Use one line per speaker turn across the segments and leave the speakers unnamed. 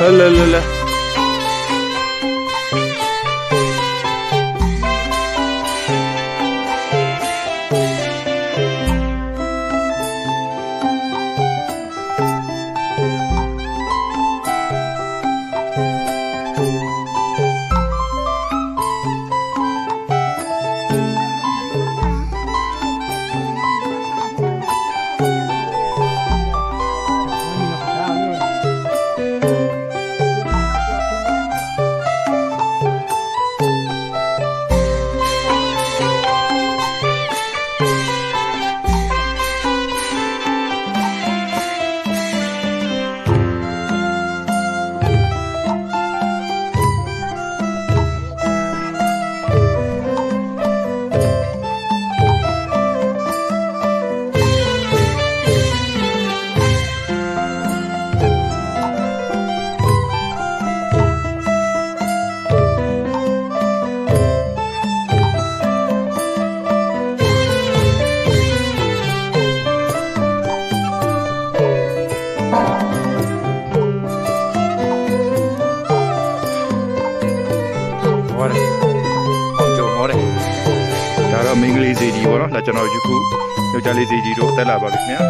来来来来。 မင်္ဂလေးစီကြီးပေါ့နော်ဒါကျွန်တော်ယခုယောက်ျားလေးစီကြီးတို့တက်လာပါပြီခင်ဗျာ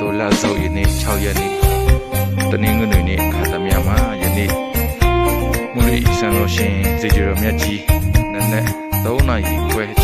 တော်လဆောက်ရည်နေ့6ရက်နေ့တနင်္ဂနွေနေ့ခါသမယမှာယနေ့မူလီဆန်လို့ရှင်စေကျော်မြတ်ကြီးနက်နက်3နာရီခွဲ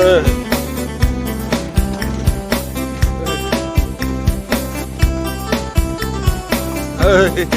Evet. Evet.